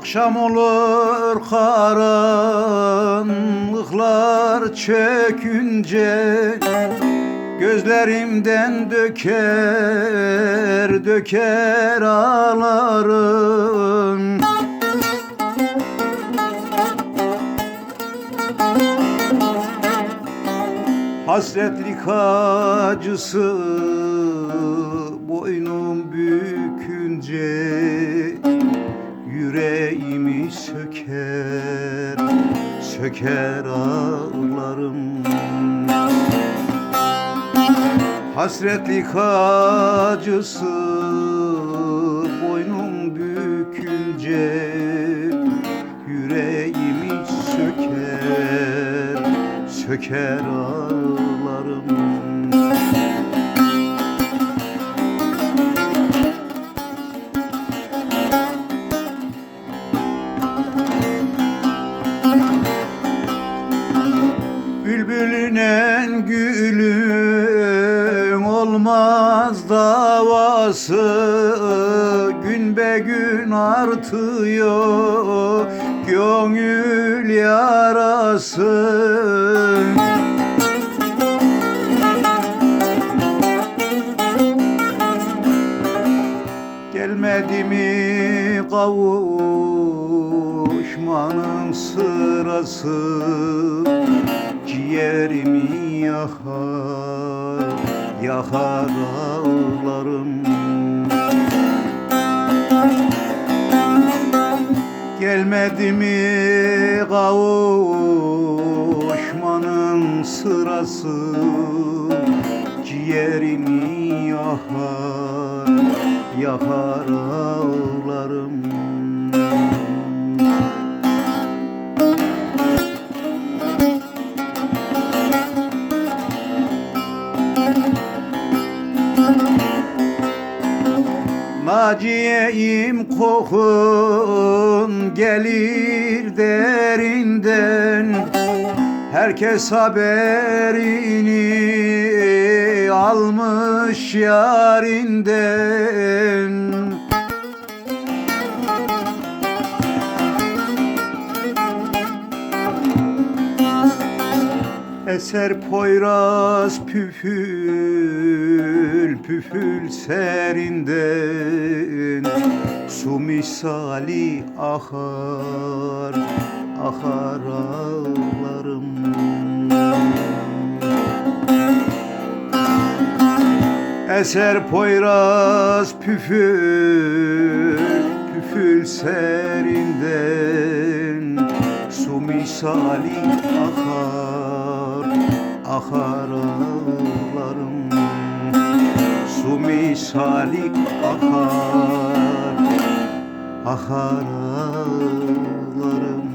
Akşam olur karanlıklar çökünce Gözlerimden döker döker ağlarım. Hasretlik acısı söker ağlarım. Hasretlik acısı boynum bükünce Yüreğimi söker, söker ağlarım Bülbülüne gülün olmaz davası. Gün be gün artıyor gönül yarası. Gelmedi mi kavuşmanın sırası Ciğerimi yakar, yakar ağlarım Gelmedi mi kavuşmanın sırası Ciğerimi yakar, yakar ağlarım Naciye'yim kokun gelir derinden. Herkes haberini almış yarinden. Eser Poyraz püfül püfül serinden Su misali akar akar ağlarım. Eser Poyraz püfül püfül serinden Su misali akar akar ağlarım su misali akar Akar ağlarım.